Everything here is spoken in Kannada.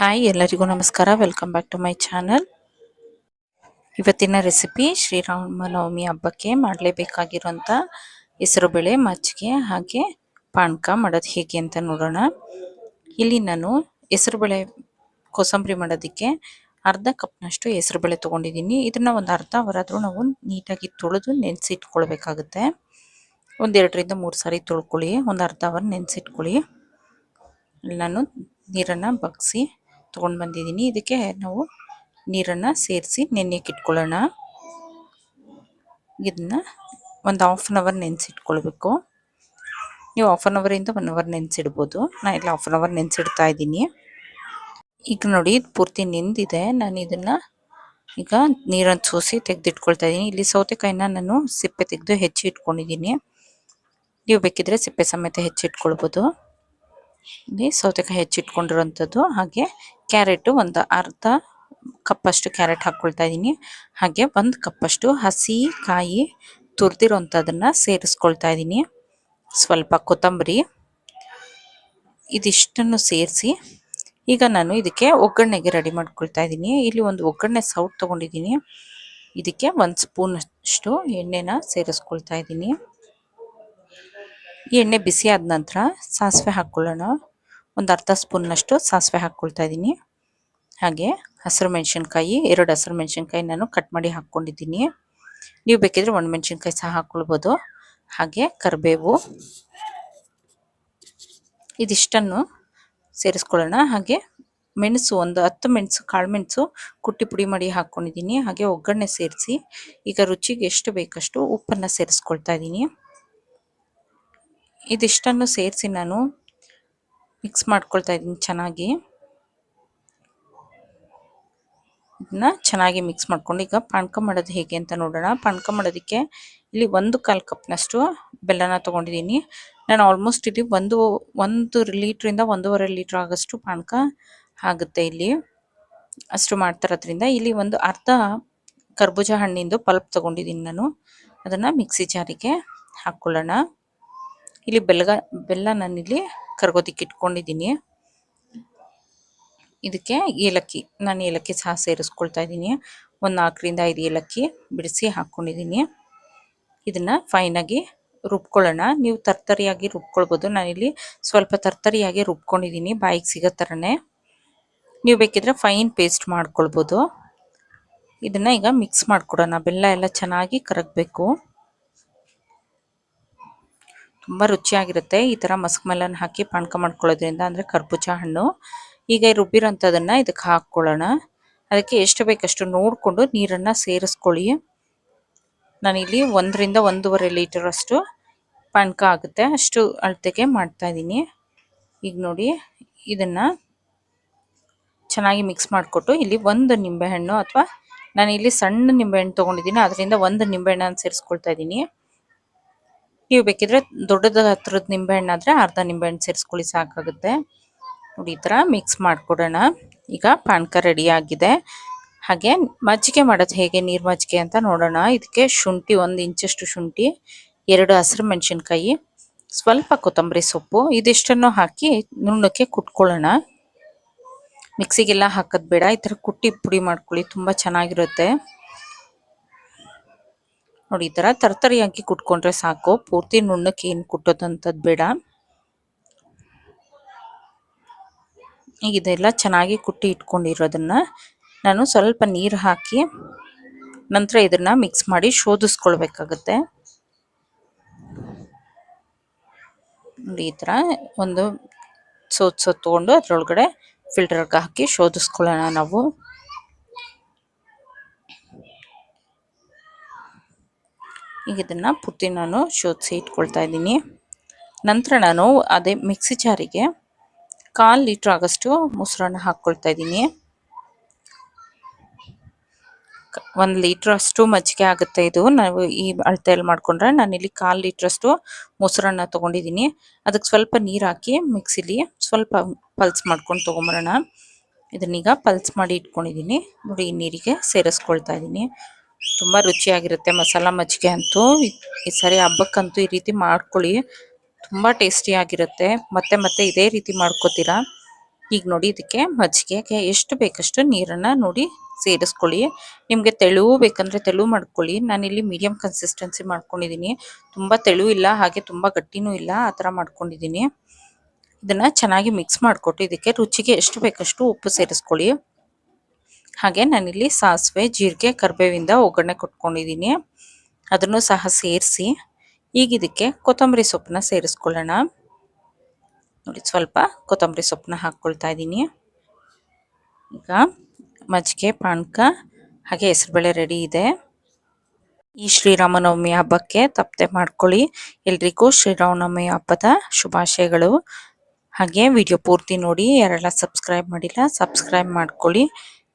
ಹಾಯ್ ಎಲ್ಲರಿಗೂ ನಮಸ್ಕಾರ. Welcome back to my channel ಇವತ್ತಿನ ರೆಸಿಪಿ ಶ್ರೀರಾಮನವಮಿ ಹಬ್ಬಕ್ಕೆ ಮಾಡಲೇಬೇಕಾಗಿರುವಂಥ ಹೆಸರುಬೇಳೆ ಮಜ್ಜಿಗೆ ಹಾಗೆ ಪಾನಕ ಮಾಡೋದು ಹೇಗೆ ಅಂತ ನೋಡೋಣ. ಇಲ್ಲಿ ನಾನು ಹೆಸರುಬೇಳೆ ಕೋಸಂಬರಿ ಮಾಡೋದಕ್ಕೆ ಅರ್ಧ ಕಪ್ನಷ್ಟು ಹೆಸರುಬೇಳೆ ತೊಗೊಂಡಿದ್ದೀನಿ. ಇದನ್ನು ಒಂದು ಅರ್ಧ ಅವರಾದರೂ ನಾವು ನೀಟಾಗಿ ತೊಳೆದು ನೆನೆಸಿಟ್ಕೊಳ್ಬೇಕಾಗುತ್ತೆ. ಒಂದೆರಡರಿಂದ ಮೂರು ಸಾರಿ ತೊಳ್ಕೊಳ್ಳಿ. ಒಂದು ಅರ್ಧ ಅವರ್ ನೆನೆಸಿಟ್ಕೊಳ್ಳಿ. ನಾನು ನೀರನ್ನು ಬಗ್ಸಿ ತೊಗೊಂಡು ಬಂದಿದ್ದೀನಿ ಇದಕ್ಕೆ ನಾವು ನೀರನ್ನು ಸೇರಿಸಿ ನೆನೆಯಕ್ಕೆ ಇಟ್ಕೊಳ್ಳೋಣ. ಇದನ್ನು ಒಂದು ಹಾಫ್ ಆನ್ ಅವರ್ ನೆನೆಸಿಟ್ಕೊಳ್ಬೇಕು. ನೀವು ಹಾಫ್ ಆನ್ ಅವರಿಂದ ಒನ್ ಅವರ್ ನೆನೆಸಿಡ್ಬೋದು. ನಾನು ಇಲ್ಲ ಹಾಫ್ ಆನ್ ಅವರ್ ನೆನೆಸಿಡ್ತಾ ಇದ್ದೀನಿ. ಈಗ ನೋಡಿ, ಇದು ಪೂರ್ತಿ ನೆಂದಿದೆ. ನಾನು ಇದನ್ನು ಈಗ ನೀರನ್ನು ಸೋಸಿ ತೆಗೆದಿಟ್ಕೊಳ್ತಾ ಇದ್ದೀನಿ. ಇಲ್ಲಿ ಸೌತೆಕಾಯಿನ ನಾನು ಸಿಪ್ಪೆ ತೆಗೆದು ಹೆಚ್ಚಿ ಇಟ್ಕೊಂಡಿದ್ದೀನಿ. ನೀವು ಬೇಕಿದ್ರೆ ಸಿಪ್ಪೆ ಸಮೇತ ಹೆಚ್ಚಿಟ್ಕೊಳ್ಬೋದು ಇಲ್ಲಿ ಸೌತೆಕಾಯಿ ಹೆಚ್ಚಿಟ್ಕೊಂಡಿರುವಂಥದ್ದು ಹಾಗೆ ಕ್ಯಾರೆಟು ಒಂದು ಅರ್ಧ ಕಪ್ಪಷ್ಟು ಕ್ಯಾರೆಟ್ ಹಾಕ್ಕೊಳ್ತಾ ಇದ್ದೀನಿ ಹಾಗೆ ಒಂದು ಕಪ್ಪಷ್ಟು ಹಸಿ ಕಾಯಿ ತುರಿದಿರುವಂಥದ್ದನ್ನು ಸೇರಿಸ್ಕೊಳ್ತಾ ಇದ್ದೀನಿ ಸ್ವಲ್ಪ ಕೊತ್ತಂಬರಿ ಇದಿಷ್ಟನ್ನು ಸೇರಿಸಿ ಈಗ ನಾನು ಇದಕ್ಕೆ ಒಗ್ಗರಣೆಗೆ ರೆಡಿ ಮಾಡ್ಕೊಳ್ತಾ ಇದ್ದೀನಿ ಇಲ್ಲಿ ಒಂದು ಒಗ್ಗರಣೆ ಸೌಟ್ ತೊಗೊಂಡಿದ್ದೀನಿ ಇದಕ್ಕೆ ಒಂದು ಸ್ಪೂನಷ್ಟು ಎಣ್ಣೆನ ಸೇರಿಸ್ಕೊಳ್ತಾ ಇದ್ದೀನಿ ಎಣ್ಣೆ ಬಿಸಿ ಆದ ನಂತರ ಸಾಸಿವೆ ಹಾಕ್ಕೊಳ್ಳೋಣ ಒಂದು ಅರ್ಧ ಸ್ಪೂನ್ನಷ್ಟು ಸಾಸಿವೆ ಹಾಕ್ಕೊಳ್ತಾ ಇದ್ದೀನಿ. ಹಾಗೆ ಹಸಿರು ಮೆಣಸಿನ್ಕಾಯಿ, ಎರಡು ಹಸಿರು ಮೆಣಸಿನ್ಕಾಯಿ ನಾನು ಕಟ್ ಮಾಡಿ ಹಾಕ್ಕೊಂಡಿದ್ದೀನಿ. ನೀವು ಬೇಕಿದ್ರೆ ಒಣ ಮೆಣಸಿನ್ಕಾಯಿ ಸಹ ಹಾಕ್ಕೊಳ್ಬೋದು ಹಾಗೆ ಕರಿಬೇವು. ಇದಿಷ್ಟನ್ನು ಸೇರಿಸ್ಕೊಳ್ಳೋಣ. ಹಾಗೆ ಮೆಣಸು, ಒಂದು ಹತ್ತು ಮೆಣಸು, ಕಾಳು ಮೆಣಸು ಕುಟ್ಟಿ ಪುಡಿ ಮಾಡಿ ಹಾಕ್ಕೊಂಡಿದ್ದೀನಿ ಹಾಗೆ ಒಗ್ಗರಣೆ ಸೇರಿಸಿ ಈಗ ರುಚಿಗೆ ಎಷ್ಟು ಬೇಕಷ್ಟು ಉಪ್ಪನ್ನು ಸೇರಿಸ್ಕೊಳ್ತಾ ಇದ್ದೀನಿ. ಇದಿಷ್ಟನ್ನು ಸೇರಿಸಿ ನಾನು ಮಿಕ್ಸ್ ಮಾಡ್ಕೊಳ್ತಾ ಇದ್ದೀನಿ ಚೆನ್ನಾಗಿ. ಇದನ್ನ ಚೆನ್ನಾಗಿ ಮಿಕ್ಸ್ ಮಾಡ್ಕೊಂಡು ಈಗ ಪಾನಕ ಮಾಡೋದು ಹೇಗೆ ಅಂತ ನೋಡೋಣ. ಪಾನಕ ಮಾಡೋದಕ್ಕೆ ಇಲ್ಲಿ ಒಂದು ಕಾಲು ಕಪ್ನಷ್ಟು ಬೆಲ್ಲನ ತೊಗೊಂಡಿದ್ದೀನಿ. ನಾನು ಆಲ್ಮೋಸ್ಟ್ ಇಲ್ಲಿ ಒಂದು ಒಂದು ಲೀಟ್ರಿಂದ ಒಂದೂವರೆ ಲೀಟ್ರ್ ಆಗೋಷ್ಟು ಪಾನಕ ಆಗುತ್ತೆ ಇಲ್ಲಿ. ಅಷ್ಟು ಮಾಡ್ತಾರೋದ್ರಿಂದ ಇಲ್ಲಿ ಒಂದು ಅರ್ಧ ಕರ್ಬೂಜ ಹಣ್ಣಿಂದು ಪಲ್ಪ್ ತೊಗೊಂಡಿದ್ದೀನಿ ನಾನು. ಅದನ್ನು ಮಿಕ್ಸಿ ಜಾರಿಗೆ ಹಾಕ್ಕೊಳ್ಳೋಣ. ಇಲ್ಲಿ ಬೆಲ್ಲಗ, ಬೆಲ್ಲ ನಾನಿಲ್ಲಿ ಕರ್ಗೋದಿಕ್ಕೆ ಇಟ್ಕೊಂಡಿದ್ದೀನಿ ಇದಕ್ಕೆ ಏಲಕ್ಕಿ, ನಾನು ಏಲಕ್ಕಿ ಸಹ ಸೇರಿಸ್ಕೊಳ್ತಾ ಇದ್ದೀನಿ ಒಂದು ನಾಲ್ಕರಿಂದ ಐದು ಏಲಕ್ಕಿ ಬಿಡಿಸಿ ಹಾಕ್ಕೊಂಡಿದ್ದೀನಿ ಇದನ್ನು ಫೈನಾಗಿ ರುಬ್ಕೊಳ್ಳೋಣ. ನೀವು ತರ್ತರಿಯಾಗಿ ರುಬ್ಕೊಳ್ಬೋದು. ನಾನಿಲ್ಲಿ ಸ್ವಲ್ಪ ತರ್ತರಿಯಾಗಿ ರುಬ್ಕೊಂಡಿದ್ದೀನಿ ಬಾಯಿಗೆ ಸಿಗೋ ಥರನೇ ನೀವು ಬೇಕಿದ್ರೆ ಫೈನ್ ಪೇಸ್ಟ್ ಮಾಡ್ಕೊಳ್ಬೋದು. ಇದನ್ನು ಈಗ ಮಿಕ್ಸ್ ಮಾಡ್ಕೊಡೋಣ. ಬೆಲ್ಲ ಎಲ್ಲ ಚೆನ್ನಾಗಿ ಕರಗಬೇಕು. ತುಂಬ ರುಚಿಯಾಗಿರುತ್ತೆ. ಈ ಥರ ಮಸ್ಕ್ ಮೆಲನ್ ಹಾಕಿ ಪಾನಕ ಮಾಡ್ಕೊಳ್ಳೋದ್ರಿಂದ ಅಂದರೆ ಕರ್ಬೂಜ ಹಣ್ಣು. ಈಗ ರುಬ್ಬಿರೋಂಥದ್ದನ್ನು ಇದಕ್ಕೆ ಹಾಕ್ಕೊಳ್ಳೋಣ. ಅದಕ್ಕೆ ಎಷ್ಟು ಬೇಕಷ್ಟು ನೋಡಿಕೊಂಡು ನೀರನ್ನು ಸೇರಿಸ್ಕೊಳ್ಳಿ. ನಾನಿಲ್ಲಿ ಒಂದರಿಂದ ಒಂದೂವರೆ ಲೀಟರ್ ಅಷ್ಟು ಪಾನಕ ಆಗುತ್ತೆ. ಅಷ್ಟು ಅಳತೆಗೆ ಮಾಡ್ತಾ ಇದ್ದೀನಿ. ಈಗ ನೋಡಿ, ಇದನ್ನು ಚೆನ್ನಾಗಿ ಮಿಕ್ಸ್ ಮಾಡಿಕೊಟ್ಟು ಇಲ್ಲಿ ಒಂದು ನಿಂಬೆಹಣ್ಣು ಅಥವಾ ನಾನು ಇಲ್ಲಿ ಸಣ್ಣ ನಿಂಬೆಹಣ್ಣು ತೊಗೊಂಡಿದ್ದೀನಿ. ಅದರಿಂದ ಒಂದು ನಿಂಬೆಹಣ್ಣನ್ನು ಸೇರಿಸ್ಕೊಳ್ತಾ ಇದ್ದೀನಿ. ನೀವು ಬೇಕಿದ್ರೆ ದೊಡ್ಡದ ಹತ್ರದ ನಿಂಬೆಹಣ್ಣಾದರೆ ಅರ್ಧ ನಿಂಬೆಹಣ್ಣು ಸೇರಿಸ್ಕೊಳ್ಳಿ ಸಾಕಾಗುತ್ತೆ. ನೋಡಿ, ಈ ಥರ ಮಿಕ್ಸ್ ಮಾಡಿಕೊಡೋಣ. ಈಗ ಪಾನಕ ರೆಡಿ ಆಗಿದೆ. ಹಾಗೆ ಮಜ್ಜಿಗೆ ಮಾಡೋದು ಹೇಗೆ? ನೀರು ಮಜ್ಜಿಗೆ ಅಂತ ನೋಡೋಣ. ಇದಕ್ಕೆ ಶುಂಠಿ ಒಂದು ಇಂಚಷ್ಟು ಶುಂಠಿ, ಎರಡು ಹಸಿರು ಮೆಣಸಿನ್ಕಾಯಿ, ಸ್ವಲ್ಪ ಕೊತ್ತಂಬರಿ ಸೊಪ್ಪು, ಇದಿಷ್ಟನ್ನು ಹಾಕಿ ನುಣ್ಣಕ್ಕೆ ಕುಟ್ಕೊಳ್ಳೋಣ. ಮಿಕ್ಸಿಗೆಲ್ಲ ಹಾಕೋದು ಬೇಡ. ಈ ಥರ ಕುಟ್ಟಿ ಪುಡಿ ಮಾಡ್ಕೊಳ್ಳಿ, ತುಂಬ ಚೆನ್ನಾಗಿರುತ್ತೆ. ನೋಡಿ, ಈ ಥರ ತರ್ತರಿಯಾಗಿ ಕುಟ್ಕೊಂಡ್ರೆ ಸಾಕು. ಪೂರ್ತಿ ನುಣ್ಣಕ್ಕೆ ಏನು ಕುಟ್ಟೋದಂಥದ್ದು ಬೇಡ. ಈಗ ಇದೆಲ್ಲ ಚೆನ್ನಾಗಿ ಕುಟ್ಟಿ ಇಟ್ಕೊಂಡಿರೋದನ್ನ ನಾನು ಸ್ವಲ್ಪ ನೀರು ಹಾಕಿ ನಂತರ ಇದನ್ನು ಮಿಕ್ಸ್ ಮಾಡಿ ಶೋಧಿಸ್ಕೊಳ್ಬೇಕಾಗತ್ತೆ. ನೋಡಿ, ಈ ಥರ ಒಂದು ಸೋತ್ ಸೋತ್ ತೊಗೊಂಡು ಅದರೊಳಗಡೆ ಫಿಲ್ಟರ್ಗೆ ಹಾಕಿ ಶೋಧಿಸ್ಕೊಳ್ಳೋಣ ನಾವು. ಈಗ ಇದನ್ನು ಪೂರ್ತಿ ನಾನು ಶೋಧಿಸಿ ಇಟ್ಕೊಳ್ತಾ ಇದ್ದೀನಿ. ನಂತರ ನಾನು ಅದೇ ಮಿಕ್ಸಿ ಜಾರಿಗೆ ಕಾಲು ಲೀಟ್ರ್ ಆಗೋಷ್ಟು ಮೊಸರನ್ನ ಹಾಕ್ಕೊಳ್ತಾ ಇದ್ದೀನಿ. ಒಂದು ಲೀಟ್ರ್ ಅಷ್ಟು ಮಜ್ಜಿಗೆ ಆಗುತ್ತೆ ಇದು. ನಾವು ಈ ಅಳತೆಯಲ್ಲಿ ಮಾಡಿಕೊಂಡ್ರೆ ನಾನಿಲ್ಲಿ ಕಾಲು ಲೀಟ್ರಷ್ಟು ಮೊಸರನ್ನ ತೊಗೊಂಡಿದ್ದೀನಿ. ಅದಕ್ಕೆ ಸ್ವಲ್ಪ ನೀರು ಹಾಕಿ ಮಿಕ್ಸಿಲಿ ಸ್ವಲ್ಪ ಪಲ್ಸ್ ಮಾಡ್ಕೊಂಡು ತೊಗೊಂಬರೋಣ. ಇದನ್ನೀಗ ಪಲ್ಸ್ ಮಾಡಿ ಇಟ್ಕೊಂಡಿದ್ದೀನಿ. ನೋಡಿ ನೀರಿಗೆ ಸೇರಿಸ್ಕೊಳ್ತಾ ಇದ್ದೀನಿ. ತುಂಬ ರುಚಿಯಾಗಿರುತ್ತೆ ಮಸಾಲ ಮಜ್ಜಿಗೆ ಅಂತೂ. ಈ ಸರಿ ಹಬ್ಬಕ್ಕಂತೂ ಈ ರೀತಿ ಮಾಡ್ಕೊಳ್ಳಿ. ತುಂಬ ಟೇಸ್ಟಿಯಾಗಿರುತ್ತೆ ಮತ್ತೆ ಮತ್ತೆ ಇದೇ ರೀತಿ ಮಾಡ್ಕೋತೀರಾ? ಈಗ ನೋಡಿ ಇದಕ್ಕೆ ಮಜ್ಜಿಗೆಗೆ ಎಷ್ಟು ಬೇಕಷ್ಟು ನೀರನ್ನು ನೋಡಿ ಸೇರಿಸ್ಕೊಳ್ಳಿ. ನಿಮಗೆ ತೆಳುವು ಬೇಕಂದ್ರೆ ತೆಳು ಮಾಡ್ಕೊಳ್ಳಿ. ನಾನಿಲ್ಲಿ ಮೀಡಿಯಂ ಕನ್ಸಿಸ್ಟೆನ್ಸಿ ಮಾಡ್ಕೊಂಡಿದ್ದೀನಿ. ತುಂಬ ತೆಳು ಇಲ್ಲ, ಹಾಗೆ ತುಂಬ ಗಟ್ಟಿನೂ ಇಲ್ಲ, ಆ ಥರ ಮಾಡ್ಕೊಂಡಿದ್ದೀನಿ. ಇದನ್ನು ಚೆನ್ನಾಗಿ ಮಿಕ್ಸ್ ಮಾಡಿಕೊಟ್ಟು ಇದಕ್ಕೆ ರುಚಿಗೆ ಎಷ್ಟು ಬೇಕಷ್ಟು ಉಪ್ಪು ಸೇರಿಸ್ಕೊಳ್ಳಿ. ಹಾಗೆ ನಾನಿಲ್ಲಿ ಸಾಸಿವೆ, ಜೀರಿಗೆ, ಕರಿಬೇವಿಂದ ಒಗ್ಗರಣೆ ಕೊಟ್ಕೊಂಡಿದ್ದೀನಿ. ಅದನ್ನು ಸಹ ಸೇರಿಸಿ, ಈಗ ಇದಕ್ಕೆ ಕೊತ್ತಂಬರಿ ಸೊಪ್ಪನ್ನ ಸೇರಿಸ್ಕೊಳ್ಳೋಣ. ನೋಡಿ, ಸ್ವಲ್ಪ ಕೊತ್ತಂಬರಿ ಸೊಪ್ಪನ್ನ ಹಾಕ್ಕೊಳ್ತಾ ಇದ್ದೀನಿ. ಈಗ ಮಜ್ಜಿಗೆ, ಪಾನಕ, ಹಾಗೆ ಹೆಸರುಬೇಳೆ ರೆಡಿ ಇದೆ. ಈ ಶ್ರೀರಾಮನವಮಿ ಹಬ್ಬಕ್ಕೆ ತಪ್ಪದೆ ಮಾಡ್ಕೊಳ್ಳಿ. ಎಲ್ರಿಗೂ ಶ್ರೀರಾಮನವಮಿ ಹಬ್ಬದ ಶುಭಾಶಯಗಳು. ಹಾಗೆ ವಿಡಿಯೋ ಪೂರ್ತಿ ನೋಡಿ, ಯಾರೆಲ್ಲ ಸಬ್ಸ್ಕ್ರೈಬ್ ಮಾಡಿಲ್ಲ, ಸಬ್ಸ್ಕ್ರೈಬ್ ಮಾಡ್ಕೊಳ್ಳಿ.